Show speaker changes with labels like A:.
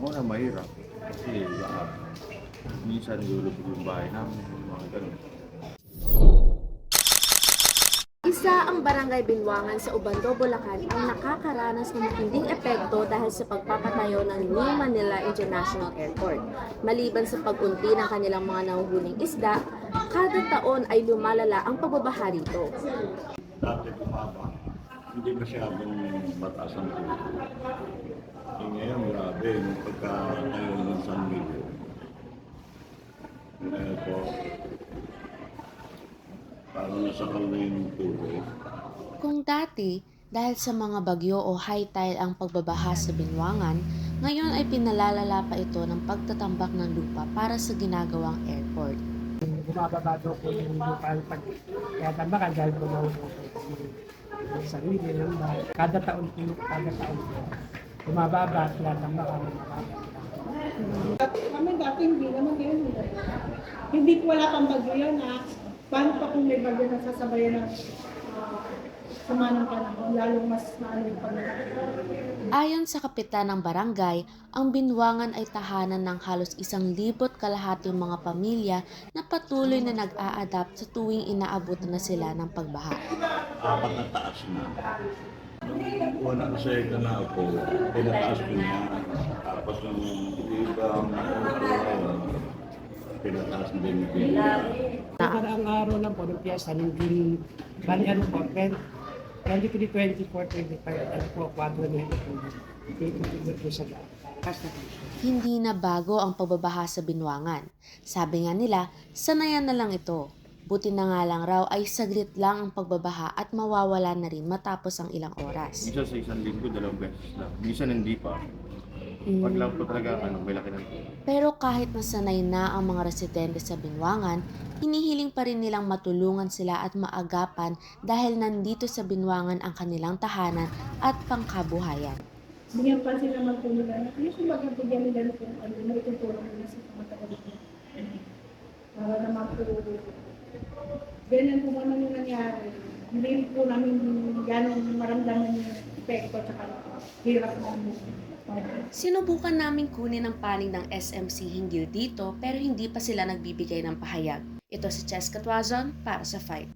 A: Unang-una mahirap. Kasi uh, minsan lulubog yung bahay namin, yung mga ganun.
B: Isa ang barangay Binwangan sa Ubando, Bulacan ang nakakaranas ng matinding epekto dahil sa pagpapatayo ng New Manila International Airport. Maliban sa pag-unti ng kanilang mga nahuhuling isda, kada taon ay lumalala ang pagbabaha rito.
C: dati bumaba, hindi masyadong mataas ang tubig. Eh ngayon, grabe, nung pagka tayo ng San Miguel. Eh po, parang nasa na yung tubig.
B: Kung dati, dahil sa mga bagyo o high tide ang pagbabaha sa Binwangan, ngayon ay pinalalala pa ito ng pagtatambak ng lupa para sa ginagawang airport.
D: bumababa daw po yung lupa ang pag kaya tambakan dahil po yung sarili ng bahay. Kada taon po, kada taon po. Bumababa at tinatambakan ng
E: Kami dati hindi naman yun. Hindi po wala pang bagyo yun ha. Paano pa kung may bagyo na sasabayan ng uh, sama ng panahon, lalong mas maano yung panahon.
B: Ayon sa kapitan ng barangay, ang binwangan ay tahanan ng halos isang libot kalahating mga pamilya na patuloy na nag-a-adapt sa tuwing inaabot na sila ng pagbaha.
C: Apat na taas na. Nung una sa ito na ako, pinataas ko niya. Tapos nung ibang ngayon, pinataas din ko.
D: Nakaraang araw lang po ng piyesta, ng June, bali ano po, 20, 23, 24, 25, ano po, kwadro na ito po. Sa
B: Hindi na bago ang pagbabaha sa binwangan. Sabi nga nila, sanayan na lang ito. Buti na nga lang raw ay saglit lang ang pagbabaha at mawawala na rin matapos ang ilang oras.
A: Minsan sa isang linggo, dalawang beses lang. Minsan hindi pa. Pag lang po talaga, ano, may laki ng tulong.
B: Pero kahit nasanay na ang mga residente sa binwangan, hinihiling pa rin nilang matulungan sila at maagapan dahil nandito sa binwangan ang kanilang tahanan at pangkabuhayan.
E: Bigyan pa sila ng tulong na, yung kumbaga bigyan nila ng kung ano, may tutulong nila sa mga taga Para naman po, ganyan po naman yung nangyari. Hindi po namin gano'ng maramdaman yung epekto at hirap ng
B: Sinubukan namin kunin ang panig ng SMC hinggil dito pero hindi pa sila nagbibigay ng pahayag. Ito si Ches Katwazon para sa Fight.